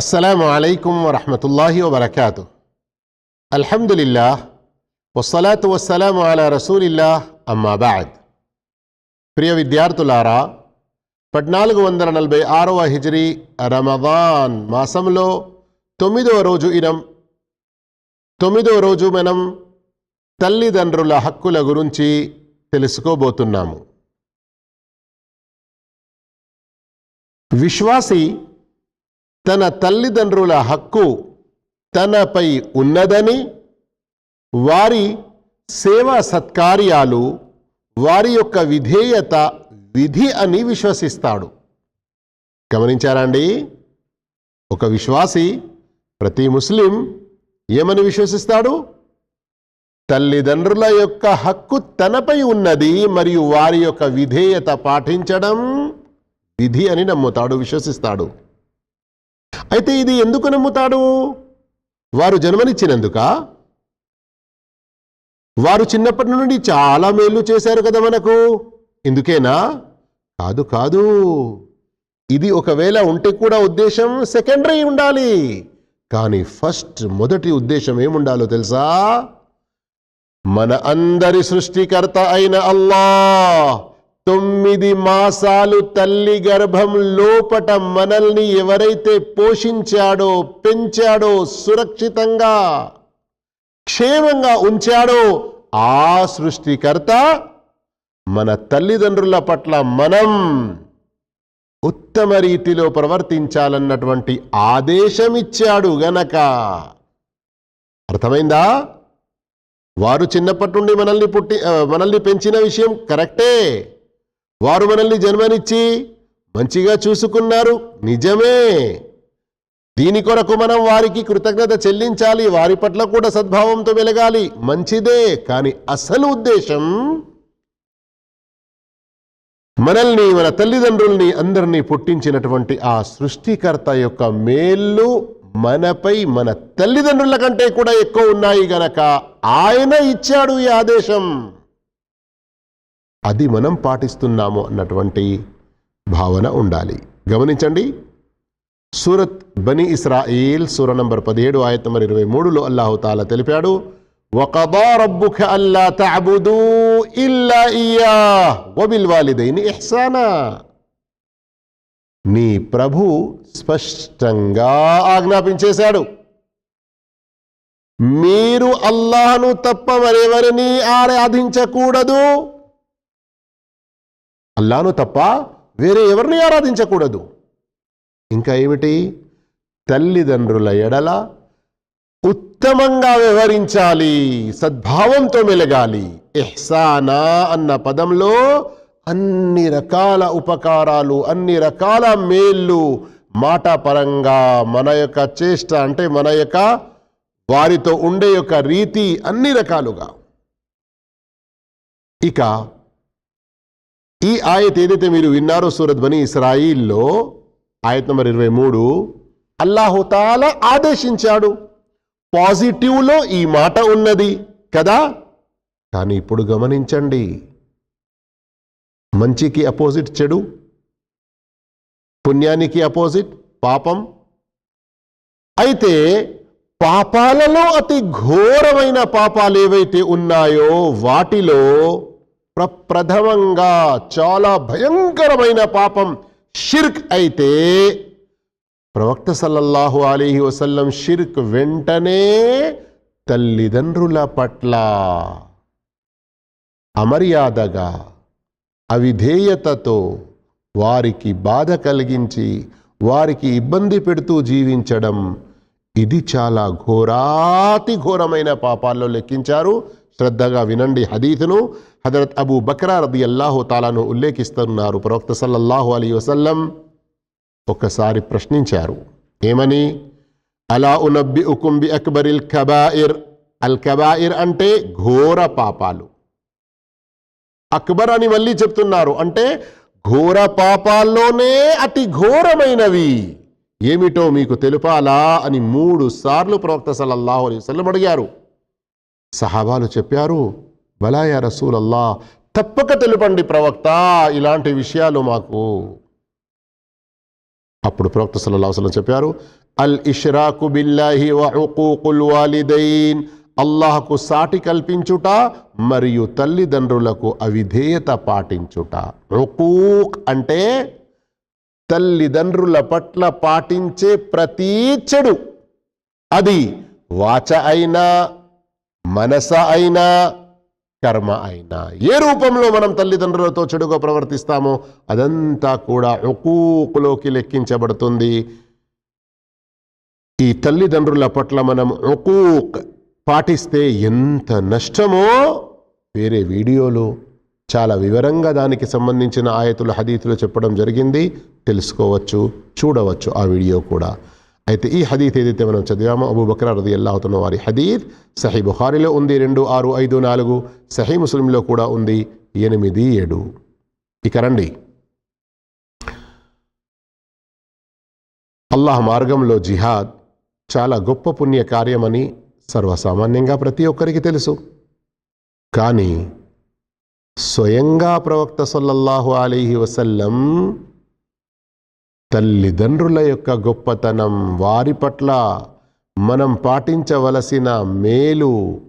అస్సలం అయికం వరహమతుల్లాహి వబర్కాతు అల్హమ్దులిల్లా వసలాతు వసలాం అలా రసూలిల్లా అమ్మాబాద్ ప్రియ విద్యార్థులారా పద్నాలుగు వందల నలభై ఆరవ హిజరీ రమదాన్ మాసంలో తొమ్మిదవ రోజు ఇనం తొమ్మిదవ రోజు మనం తల్లిదండ్రుల హక్కుల గురించి తెలుసుకోబోతున్నాము విశ్వాసి తన తల్లిదండ్రుల హక్కు తనపై ఉన్నదని వారి సేవా సత్కార్యాలు వారి యొక్క విధేయత విధి అని విశ్వసిస్తాడు. గమనించారా అండి? ఒక విశ్వాసి ప్రతి ముస్లిం ఏమని విశ్వసిస్తాడు? తల్లిదండ్రుల యొక్క హక్కు తనపై ఉన్నది మరియు వారి యొక్క విధేయత పాటించడం విధి అని నమ్ముతాడు విశ్వసిస్తాడు. అయితే ఇది ఎందుకు నమ్ముతాడు? వారు జన్మనిచ్చినందుక? వారు చిన్నప్పటి నుండి చాలా మేలు చేశారు కదా మనకు. ఇందుకేనా? కాదు కాదు. ఇది ఒకవేళ ఉంటే కూడా ఉద్దేశం సెకండరీ ఉండాలి. కానీ ఫస్ట్ మొదటి ఉద్దేశం ఏముండాలో తెలుసా? మన అందరి సృష్టికర్త అయిన అల్లా. తొమ్మిది మాసాలు తల్లి గర్భం లోపట మనల్ని ఎవరైతే పోషించాడో పెంచాడో సురక్షితంగా క్షేమంగా ఉంచాడో ఆ సృష్టికర్త మన తల్లిదండ్రుల పట్ల మనం ఉత్తమ రీతిలో ప్రవర్తించాలన్నటువంటి ఆదేశం ఇచ్చాడు గనక. అర్థమైందా? వారు చిన్నప్పటి నుండి మనల్ని పుట్టి మనల్ని పెంచిన విషయం కరెక్టే. వారు మనల్ని జన్మనిచ్చి మంచిగా చూసుకున్నారు. నిజమే. దీని కొరకు మనం వారికి కృతజ్ఞత చెల్లించాలి. వారి పట్ల కూడా సద్భావంతో వెలగాలి. మంచిదే. కానీ అసలు ఉద్దేశం మనల్ని మన తల్లిదండ్రుల్ని అందరినీ పుట్టించినటువంటి ఆ సృష్టికర్త యొక్క మేళ్ళు మనపై మన తల్లిదండ్రుల కంటే కూడా ఎక్కువ ఉన్నాయి గనక ఆయన ఇచ్చాడు ఈ ఆదేశం. అది మనం పాటిస్తున్నాము అన్నటువంటి భావన ఉండాలి. గమనించండి. సూరత్ బని ఇస్రాయిల్ సూర నంబర్ పదిహేడు ఆయత నంబర్ ఇరవై మూడులో అల్లాహుతాల తెలిపాడు నీ ప్రభు స్పష్టంగా ఆజ్ఞాపించేశాడు. మీరు అల్లాహను తప్ప మరెవరిని ఆరాధించకూడదు. అల్లాను తప్ప వేరే ఎవరిని ఆరాధించకూడదు. ఇంకా ఏమిటి? తల్లిదండ్రుల ఎడల ఉత్తమంగా వ్యవహరించాలి సద్భావంతో మెలగాలి. ఎహ్సానా అన్న పదంలో అన్ని రకాల ఉపకారాలు అన్ని రకాల మేళ్ళు మాట పరంగా మన యొక్క చేష్ట అంటే మన యొక్క వారితో ఉండే యొక్క రీతి అన్ని రకాలుగా. ఇక ఈ ఆయత్ ఏదైతే మీరు విన్నారో సూరత్ బని ఇస్రాయిల్లో ఆయత్ నంబర్ ఇరవై మూడు అల్లాహుతాల ఆదేశించాడు. పాజిటివ్లో ఈ మాట ఉన్నది కదా? కానీ ఇప్పుడు గమనించండి. మంచికి అపోజిట్ చెడు పుణ్యానికి అపోజిట్ పాపం. అయితే పాపాలలో అతి ఘోరమైన పాపాలు ఏవైతే ఉన్నాయో వాటిలో ప్రప్రథమంగా చాలా భయంకరమైన పాపం షిర్క్ అయితే ప్రవక్త సల్లల్లాహు అలీహి వసల్లం షిర్క్ వెంటనే తల్లిదండ్రుల పట్ల అమర్యాదగా అవిధేయతతో వారికి బాధ కలిగించి వారికి ఇబ్బంది పెడుతూ జీవించడం ఇది చాలా ఘోరాతి ఘోరమైన పాపాల్లో లెక్కించారు. శ్రద్ధగా వినండి హదీతును హజరత్ అబూ బక్రా రది అల్లాహు తాలాను ఉల్లేఖిస్తున్నారు. ప్రవక్త సల్లల్లాహు అలీ వసల్లం ఒక్కసారి ప్రశ్నించారు. ఏమని? అలా ఉనబ్బి ఉకుంబి అక్బరిల్ కబాయిర్. అల్ కబాయిర్ అంటే ఘోర పాపాలు. అక్బర్ అని మళ్ళీ చెప్తున్నారు. అంటే ఘోర పాపాల్లోనే అతి ఘోరమైనవి. ఏమిటో మీకు తెలుపాలా అని మూడు సార్లు ప్రవక్త సల్లల్లాహు అలీ వసల్లం అడిగారు. సహాబాలు చెప్పారు బలాయా రసూలల్లా తప్పక తెలుపండి ప్రవక్త ఇలాంటి విషయాలు మాకు. అప్పుడు ప్రవక్త సల్లాహసలం చెప్పారు అల్ ఇష్రాకు బిల్లాహి వహుకూకుల్ వాలిదైన్ అల్లాహకు సాటి కల్పించుట మరియు తల్లిదండ్రులకు అవిధేయత పాటించుట. రుకూక్ అంటే తల్లిదండ్రుల పట్ల పాటించే ప్రతీ చెడు. అది వాచ అయినా మనస అయినా కర్మ అయినా. ఏ రూపంలో మనం తల్లిదండ్రులతో చెడుగా ప్రవర్తిస్తామో అదంతా కూడా ఒకూకులోకి లెక్కించబడుతుంది. ఈ తల్లిదండ్రుల పట్ల మనం ఒకూక్ పాటిస్తే ఎంత నష్టమో వేరే వీడియోలో చాలా వివరంగా దానికి సంబంధించిన ఆయతుల హదీతులు చెప్పడం జరిగింది. తెలుసుకోవచ్చు చూడవచ్చు ఆ వీడియో కూడా. అయితే ఈ హదీత్ ఏదైతే మనం చదివామో అబూ బక్రా రది అల్లాహతున్న వారి హదీత్ సహీ బుఖారిలో ఉంది రెండు ఆరు ఐదు నాలుగు సహీ ముస్లింలో కూడా ఉంది ఎనిమిది ఏడు. ఇక రండి. అల్లాహ్ మార్గంలో జిహాద్ చాలా గొప్ప పుణ్య కార్యమని సర్వసామాన్యంగా ప్రతి ఒక్కరికి తెలుసు. కానీ స్వయంగా ప్రవక్త సల్లల్లాహు అలీహి వసల్లం తల్లిదండ్రుల యొక్క గొప్పతనం వారి పట్ల మనం పాటించవలసిన మేలు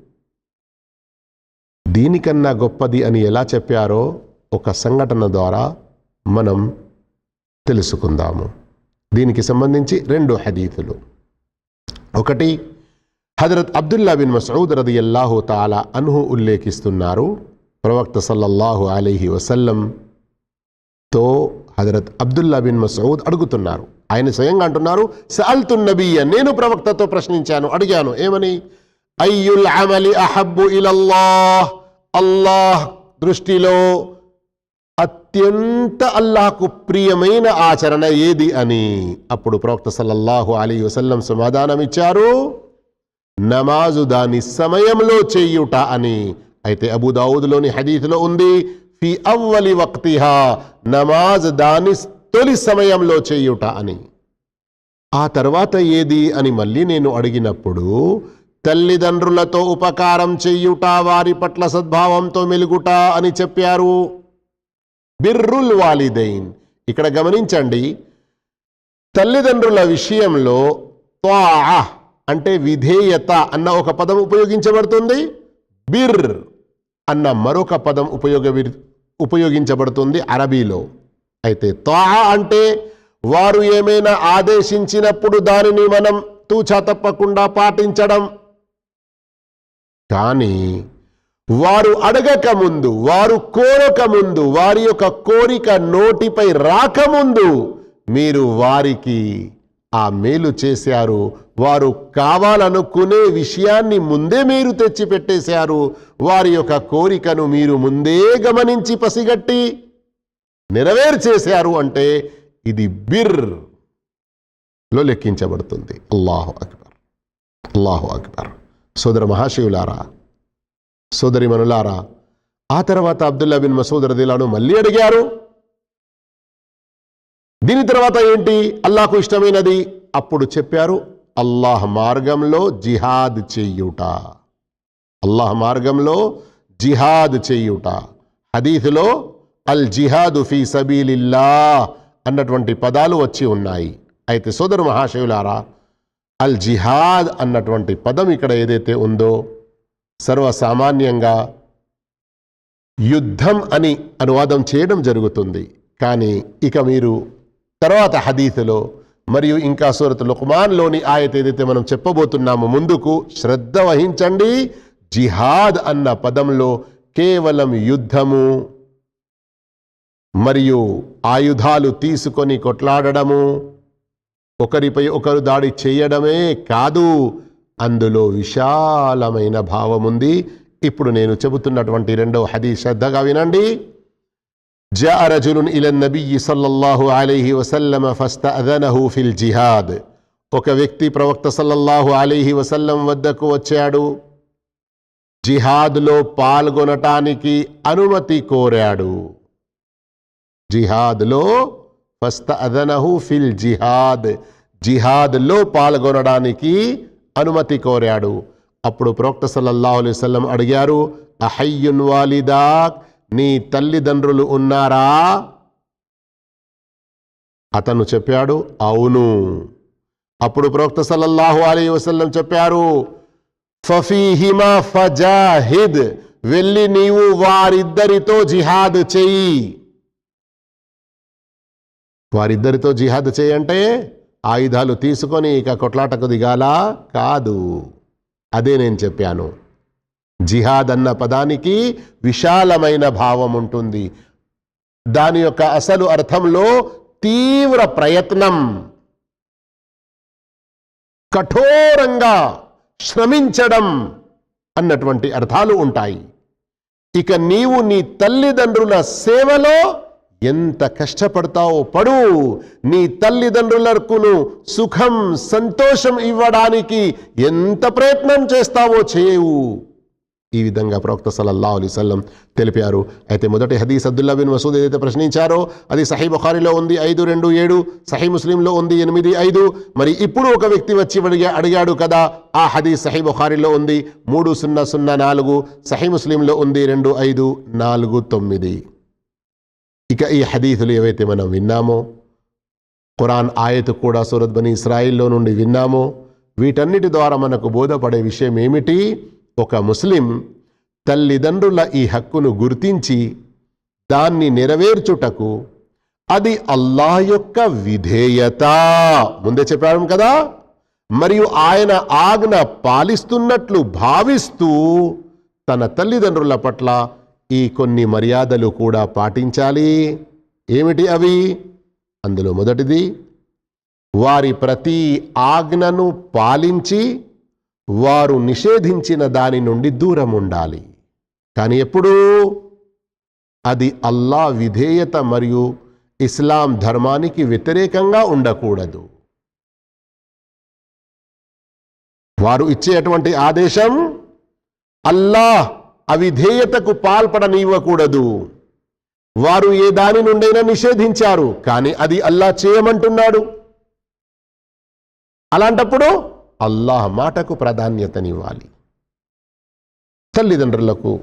దీనికన్నా గొప్పది అని ఎలా చెప్పారో ఒక సంఘటన ద్వారా మనం తెలుసుకుందాము. దీనికి సంబంధించి రెండు హదీతులు. ఒకటి హజరత్ అబ్దుల్లా బిన్ మసూద్ రది అల్లాహు తాలా అన్హు ఉల్లేఖిస్తున్నారు. ప్రవక్త సల్లల్లాహు అలీహి తో హజరత్ అబ్దుల్లా బిన్ మసూద్ అడుగుతున్నారు. ఆయన స్వయంగా అంటున్నారు సల్తు నబీయ నేను ప్రవక్తతో ప్రశ్నించాను అడిగాను ఏమని? అయ్యుల్ అమలి అహబ్బు ఇలల్లాహ్ అల్లాహ్ దృష్టిలో అత్యంత అల్లాహకు ప్రియమైన ఆచరణ ఏది అని? అప్పుడు ప్రవక్త సల్లల్లాహు అలీ వసల్లం సమాధానం ఇచ్చారు నమాజు దాని సమయంలో చేయుట అని. అయితే అబుదావుద్లోని హదీత్లో ఉంది ఫి అవ్వలి వక్తిహా నమాజ్ దాని తొలి సమయంలో చేయుట అని. ఆ తర్వాత ఏది అని మళ్ళీ నేను అడిగినప్పుడు తల్లిదండ్రులతో ఉపకారం చెయ్యుట వారి పట్ల సద్భావంతో మెలుగుట అని చెప్పారు. బిర్రుల్ వాలిదైన్. ఇక్కడ గమనించండి తల్లిదండ్రుల విషయంలో త్వా అంటే విధేయత అన్న ఒక పదం ఉపయోగించబడుతుంది. బిర్ అన్న మరొక పదం ఉపయోగ ఉపయోగించబడుతుంది అరబీలో. అయితే త్వా అంటే వారు ఏమైనా ఆదేశించినప్పుడు దానిని మనం తూచా తప్పకుండా పాటించడం. కానీ వారు అడగక ముందు వారు కోరక ముందు వారి యొక్క కోరిక నోటిపై రాకముందు మీరు వారికి ఆ మేలు చేశారు. వారు కావాలనుకునే విషయాన్ని ముందే మీరు తెచ్చిపెట్టేశారు. వారి యొక్క కోరికను మీరు ముందే గమనించి పసిగట్టి నెరవేర్చేశారు అంటే ఇది బిర్లో లెక్కించబడుతుంది. అల్లాహు అక్బర్. అల్లాహు అక్బర్. సోదర మహాశివులారా సోదరి మనులారా ఆ తర్వాత అబ్దుల్లా బిన్ మసూద్ రదిలాను మళ్ళీ అడిగారు దీని తర్వాత ఏంటి? అల్లాహకు ఇష్టమైనది? అప్పుడు చెప్పారు అల్లాహ్ మార్గంలో జిహాద్ చెయ్యుట అల్లాహ్ మార్గంలో జిహాద్ చేయుట. హదీఫ్లో అల్ జిహాదు ఫీ సబీలిల్లా అన్నటువంటి పదాలు వచ్చి ఉన్నాయి. అయితే సోదరు మహాశివులారా అల్ జిహాద్ అన్నటువంటి పదం ఇక్కడ ఏదైతే ఉందో సర్వసామాన్యంగా యుద్ధం అని అనువాదం చేయడం జరుగుతుంది. కానీ ఇక మీరు తర్వాత హదీతులో మరియు ఇంకా సూరత్ లుక్మాన్లోని ఆయత ఏదైతే మనం చెప్పబోతున్నామో ముందుకు శ్రద్ధ వహించండి. జిహాద్ అన్న పదంలో కేవలం యుద్ధము మరియు ఆయుధాలు తీసుకొని కొట్లాడడము ఒకరిపై ఒకరు దాడి చేయడమే కాదు అందులో విశాలమైన భావముంది ఇప్పుడు నేను చెబుతున్నటువంటి రెండవ హదీ శ్రద్ధగా వినండి. జా రజులున్ నబీ సల్లల్లాహు అలీహి వసల్లమ ఫస్త అదనహు ఫిల్ జిహాద్. ఒక వ్యక్తి ప్రవక్త సల్లల్లాహు అలీహి వసల్లం వద్దకు వచ్చాడు. జిహాద్లో పాల్గొనటానికి అనుమతి కోరాడు. జిహాద్లో ఫస్త అదనహు ఫిల్ జిహాద్. జిహాద్లో పాల్గొనడానికి అనుమతి కోరాడు. అప్పుడు ప్రవక్త సల్లల్లాహు అలైహి అడిగారు అహయ్యున్ వాలిదాక్ నీ తల్లిదండ్రులు ఉన్నారా? అతను చెప్పాడు అవును. అప్పుడు ప్రవక్త సల్లల్లాహు అలీ వసల్లం చెప్పారు ఫఫీహిమా ఫజాహిద్ వెళ్ళి నీవు వారిద్దరితో జిహాద్ చెయ్యి వారిద్దరితో జిహాద్ చేయంటే ఆయుధాలు తీసుకొని ఇక కొట్లాటకు దిగాలా? కాదు. అదే నేను చెప్పాను. జిహాద్ అన్న పదానికి విశాలమైన భావం ఉంటుంది. దాని యొక్క అసలు అర్థంలో తీవ్ర ప్రయత్నం. కఠోరంగా శ్రమించడం అన్నటువంటి అర్థాలు ఉంటాయి. ఇక నీవు నీ తల్లిదండ్రుల సేవలో ఎంత కష్టపడతావో పడు. నీ తల్లిదండ్రులకును సుఖం సంతోషం ఇవ్వడానికి ఎంత ప్రయత్నం చేస్తావో చేయవు ఈ విధంగా ప్రవక్త సల్లల్లా అలీసల్లం తెలిపారు. అయితే మొదటి హదీస్ అబ్దుల్లా బిన్ మసూద్ ఏదైతే ప్రశ్నించారో అది సహీ బుఖారిలో ఉంది ఐదు రెండు ఏడు సహీ ముస్లింలో ఉంది ఎనిమిది ఐదు. మరి ఇప్పుడు ఒక వ్యక్తి వచ్చి అడిగా అడిగాడు కదా ఆ హదీస్ సహీ బుఖారిలో ఉంది మూడు సున్నా సున్నా నాలుగు సహీ ముస్లింలో ఉంది రెండు ఐదు నాలుగు తొమ్మిది. ఇక ఈ హదీసులు ఏవైతే మనం విన్నామో ఖురాన్ ఆయత్ కూడా సూరత్ బని ఇస్రాయిల్లో నుండి విన్నామో వీటన్నిటి ద్వారా మనకు బోధపడే విషయం ఏమిటి? ఒక ముస్లిం తల్లిదండ్రుల ఈ హక్కును గుర్తించి దాన్ని నెరవేర్చుటకు అది అల్లాహ్ యొక్క విధేయత. ముందే చెప్పాము కదా? మరియు ఆయన ఆజ్ఞ పాలిస్తున్నట్లు భావిస్తూ తన తల్లిదండ్రుల పట్ల ఈ కొన్ని మర్యాదలు కూడా పాటించాలి. ఏమిటి అవి? అందులో మొదటిది వారి ప్రతి ఆజ్ఞను పాలించి వారు నిషేధించిన దాని నుండి దూరం ఉండాలి కానీ ఎప్పుడూ అది అల్లా విధేయత మరియు ఇస్లాం ధర్మానికి వ్యతిరేకంగా ఉండకూడదు. వారు ఇచ్చేటువంటి ఆదేశం అల్లాహ్ అవిధేయతకు పాల్పడనివ్వకూడదు. వారు ఏ దాని నుండైనా నిషేధించారు కానీ అది అల్లా చేయమంటున్నాడు. అలాంటప్పుడు అల్లాహ్ మాటకు ప్రాధాన్యతనివ్వాలి. తల్లిదండ్రులకు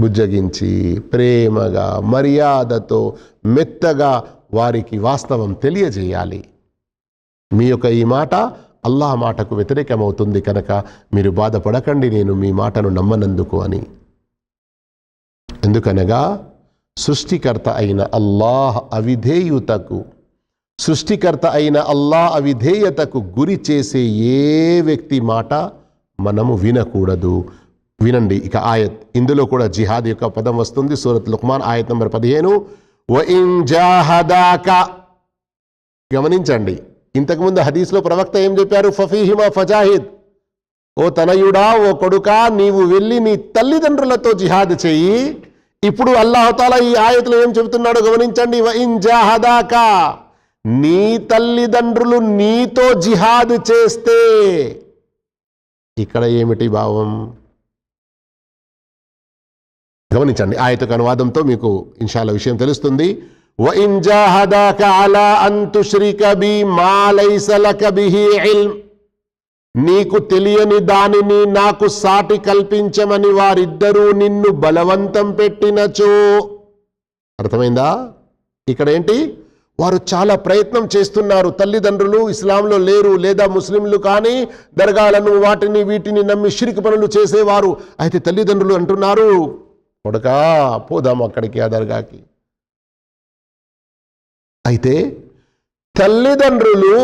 బుజ్జగించి ప్రేమగా మర్యాదతో మెత్తగా వారికి వాస్తవం తెలియజేయాలి. మీ యొక్క ఈ మాట అల్లాహ్ మాటకు వ్యతిరేకమవుతుంది కనుక మీరు బాధపడకండి నేను మీ మాటను నమ్మనందుకు అని. ఎందుకనగా సృష్టికర్త అయిన అల్లాహ్ అవిధేయుతకు సృష్టికర్త అయిన అల్లా అవిధేయతకు గురి చేసే ఏ వ్యక్తి మాట మనము వినకూడదు. వినండి ఇక ఆయత్. ఇందులో కూడా జిహాద్ యొక్క పదం వస్తుంది సూరత్ లుక్మాన్ ఆయత్ నంబర్ పదిహేను. గమనించండి ఇంతకుముందు హదీస్లో ప్రవక్త ఏం చెప్పారు? ఫఫీహిమా ఫజాహిద్. ఓ తనయుడా ఓ కొడుకా నీవు వెళ్ళి నీ తల్లిదండ్రులతో జిహాద్ చెయ్యి ఇప్పుడు అల్లాహతాల ఈ ఆయతలు ఏం చెబుతున్నాడో గమనించండి. వ జాహదాకా నీ తల్లిదండ్రులు నీతో జిహాద్ చేస్తే ఇక్కడ ఏమిటి భావం? గమనించండి ఆ యొక్క అనువాదంతో మీకు ఇన్షాల విషయం తెలుస్తుంది. నీకు తెలియని దానిని నాకు సాటి కల్పించమని వారిద్దరూ నిన్ను బలవంతం పెట్టినచో. అర్థమైందా? ఇక్కడ ఏంటి? వారు చాలా ప్రయత్నం చేస్తున్నారు. తల్లిదండ్రులు ఇస్లాంలో లేరు లేదా ముస్లింలు కానీ దర్గాలను వాటిని వీటిని నమ్మి షిరికి పనులు చేసేవారు. అయితే తల్లిదండ్రులు అంటున్నారు కొడకా పోదాం అక్కడికి ఆ దర్గాకి. అయితే తల్లిదండ్రులు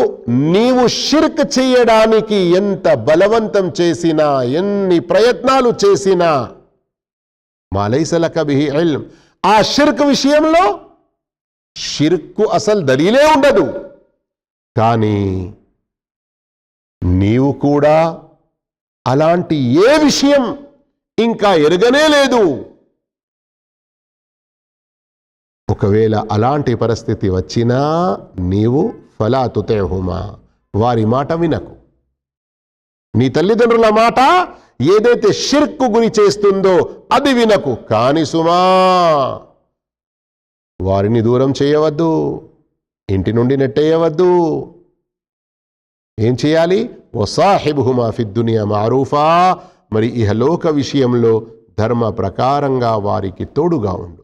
నీవు షిర్క్ చేయడానికి ఎంత బలవంతం చేసినా ఎన్ని ప్రయత్నాలు చేసినా మాలైసల బిహి ఆ షిర్క్ విషయంలో షిర్కు అసలు దలీలే ఉండదు. కానీ నీవు కూడా అలాంటి ఏ విషయం ఇంకా ఎరగనే లేదు. ఒకవేళ అలాంటి పరిస్థితి వచ్చినా నీవు ఫలా తుతేహుమా వారి మాట వినకు. నీ తల్లిదండ్రుల మాట ఏదైతే షిర్కు గురి చేస్తుందో అది వినకు. కాని సుమా వారిని దూరం చేయవద్దు ఇంటి నుండి నెట్టేయవద్దు. ఏం చేయాలి? వసాహిబుహుమా ఫిద్దునియా మారూఫా. మరి ఇహలోక విషయంలో ధర్మ ప్రకారంగా వారికి తోడుగా ఉండు.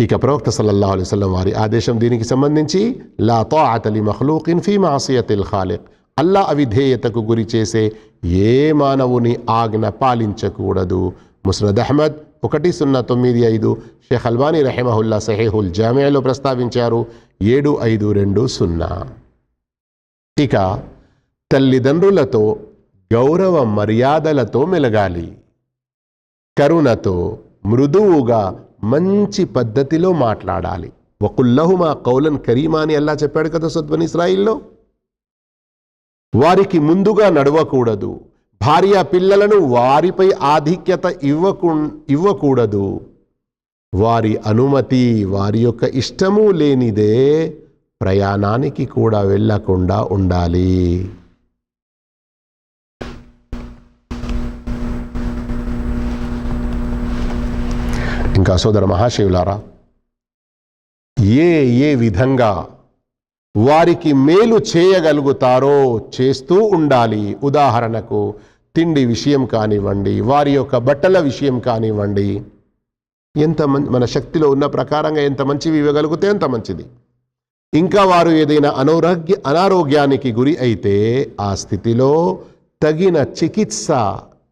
ఇక ప్రవక్త సల్లల్లాహు అలైహి వసల్లం వారి ఆదేశం దీనికి సంబంధించి లా తాఅత లి మఖ్లూకిన్ ఫీ మాసియతిల్ ఖాలిక్. అల్లా అవిధేయతకు గురి చేసే ఏ మానవుని ఆజ్ఞ పాలించకూడదు. ముస్నద్ అహ్మద్ ఒకటి సున్నా తొమ్మిది ఐదు. షేఖ్ అల్బానీ రహమహుల్లా సహేహుల్ జామియాలో ప్రస్తావించారు. ఏడు ఐదు రెండు సున్నా. ఇక తల్లిదండ్రులతో గౌరవ మర్యాదలతో మెలగాలి. కరుణతో మృదువుగా మంచి పద్ధతిలో మాట్లాడాలి. వకుల్లహుమా కౌలన్ కరీమా అని అల్లా చెప్పాడు కదా సద్వన్ ఇస్రాయిల్లో? వారికి ముందుగా నడవకూడదు. భార్య పిల్లలను వారిపై ఆధిక్యత ఇవ్వకు ఇవ్వకూడదు. వారి అనుమతి వారి యొక్క ఇష్టము లేనిదే ప్రయాణానికి కూడా వెళ్ళకుండా ఉండాలి. ఇంకా సోదర మహాశివులారా ఏ ఏ విధంగా వారికి మేలు చేయగలుగుతారో చేస్తూ ఉండాలి. ఉదాహరణకు తిండి విషయం కానివ్వండి వారి యొక్క బట్టల విషయం కానివ్వండి. ఎంత మం- మన శక్తిలో ఉన్న ప్రకారంగా ఎంత మంచివి ఇవ్వగలిగితే అంత మంచిది. ఇంకా వారు ఏదైనా అనారోగ్య అనారోగ్యానికి గురి అయితే ఆ స్థితిలో తగిన చికిత్స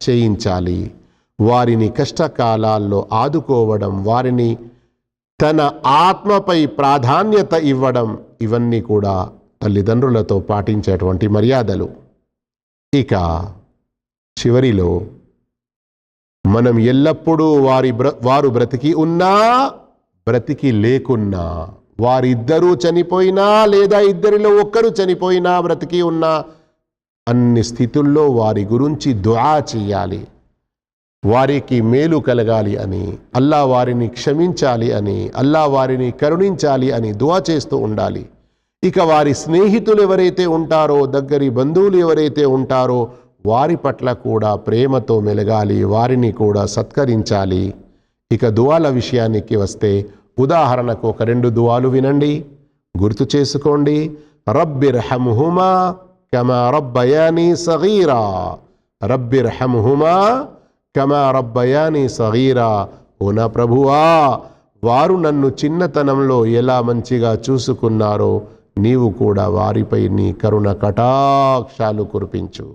చేయించాలి. వారిని కష్టకాలాల్లో ఆదుకోవడం వారిని తన ఆత్మపై ప్రాధాన్యత ఇవ్వడం ఇవన్నీ కూడా తల్లిదండ్రులతో పాటించేటువంటి మర్యాదలు. ఇక చివరిలో మనం ఎల్లప్పుడూ వారి బ్ర వారు బ్రతికి ఉన్నా బ్రతికి లేకున్నా వారిద్దరూ చనిపోయినా లేదా ఇద్దరిలో ఒక్కరు చనిపోయినా బ్రతికి ఉన్నా అన్ని స్థితుల్లో వారి గురించి దుఆ చేయాలి. వారికి మేలు కలగాలి అని అల్లా వారిని క్షమించాలి అని అల్లా వారిని కరుణించాలి అని దువా చేస్తూ ఉండాలి. ఇక వారి స్నేహితులు ఎవరైతే ఉంటారో దగ్గరి బంధువులు ఎవరైతే ఉంటారో వారి పట్ల కూడా ప్రేమతో మెలగాలి వారిని కూడా సత్కరించాలి. ఇక దువాల విషయానికి వస్తే ఉదాహరణకు ఒక రెండు దువాలు వినండి. గుర్తు చేసుకోండి. రబ్బిర్ హమ్హుమా కమా రబ్బయాని సగీరా. రబ్బిర్ హమ్హుమా కమా రబ్బయాని సగీరా. ఓ నా ప్రభువా వారు నన్ను చిన్నతనంలో ఎలా మంచిగా చూసుకున్నారో నీవు కూడా వారిపై నీ కరుణ కటాక్షాలు కురిపించు.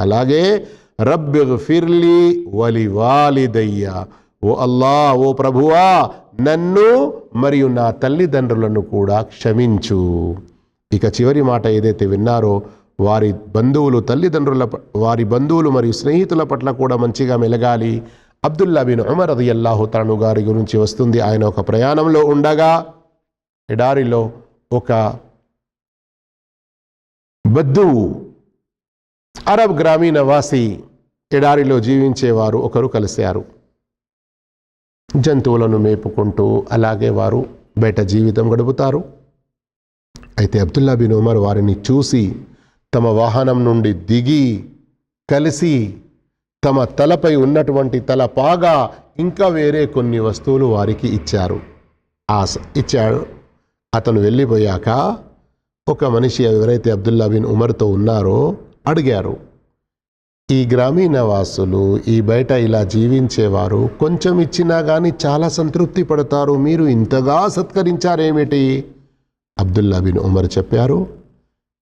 అలాగే రబ్బి ఫిర్లి వలి వాలిదయ్య ఓ అల్లా ఓ ప్రభువా నన్ను మరియు నా తల్లిదండ్రులను కూడా క్షమించు. ఇక చివరి మాట ఏదైతే విన్నారో వారి బంధువులు తల్లిదండ్రుల వారి బంధువులు మరియు స్నేహితుల పట్ల కూడా మంచిగా మెలగాలి. అబ్దుల్లా బిన్ ఉమర్ అది అల్లాహు తను గారి గురించి వస్తుంది. ఆయన ఒక ప్రయాణంలో ఉండగా ఎడారిలో ఒక బద్దువు అరబ్ గ్రామీణ వాసి ఎడారిలో జీవించేవారు ఒకరు కలిశారు. జంతువులను మేపుకుంటూ అలాగే వారు బయట జీవితం గడుపుతారు. అయితే అబ్దుల్లా బిన్ ఉమర్ వారిని చూసి తమ వాహనం నుండి దిగి కలిసి తమ తలపై ఉన్నటువంటి తల పాగా ఇంకా వేరే కొన్ని వస్తువులు వారికి ఇచ్చారు. ఆ ఇచ్చాడు. అతను వెళ్ళిపోయాక ఒక మనిషి ఎవరైతే అబ్దుల్లా బిన్ ఉమర్తో ఉన్నారో అడిగారు. ఈ గ్రామీణ వాసులు ఈ బయట ఇలా జీవించేవారు కొంచెం ఇచ్చినా కానీ చాలా సంతృప్తి పడతారు. మీరు ఇంతగా సత్కరించారేమిటి? అబ్దుల్లా బిన్ ఉమర్ చెప్పారు.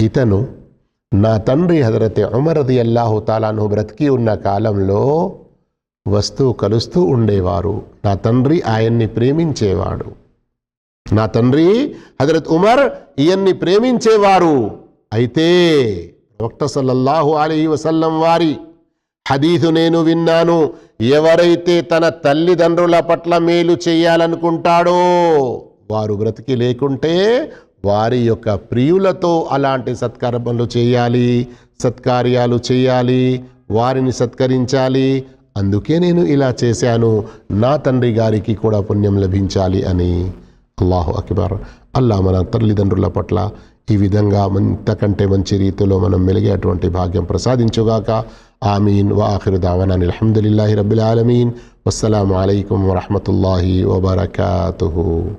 ఇతను నా తండ్రి హజరత్ ఉమరది అల్లాహు తాలాను బ్రతికి ఉన్న కాలంలో వస్తూ కలుస్తూ ఉండేవారు. నా తండ్రి ఆయన్ని ప్రేమించేవాడు. నా తండ్రి హజరత్ ఉమర్ ఈయన్ని ప్రేమించేవారు. అయితే ప్రవక్త సల్లల్లాహు అలీ వసల్లం వారి హదీసు నేను విన్నాను. ఎవరైతే తన తల్లిదండ్రుల పట్ల మేలు చేయాలనుకుంటాడో వారు బ్రతికి లేకుంటే వారి యొక్క ప్రియులతో అలాంటి సత్కర్మలు చేయాలి సత్కార్యాలు చేయాలి వారిని సత్కరించాలి. అందుకే నేను ఇలా చేశాను. నా తండ్రి గారికి కూడా పుణ్యం లభించాలి అని. అల్లాహు అక్బర్. అల్లా మన తల్లిదండ్రుల పట్ల ఈ విధంగా ఇంతకంటే మంచి రీతిలో మనం మెలిగేటువంటి భాగ్యం ప్రసాదించుగాక. ఆమీన్. వాఖిరు దావనా అల్హమ్దులిల్లాహి రబ్బిల్ ఆలమీన్. అస్సలం అయికం వరహమతుల్లాహి వబర్కూ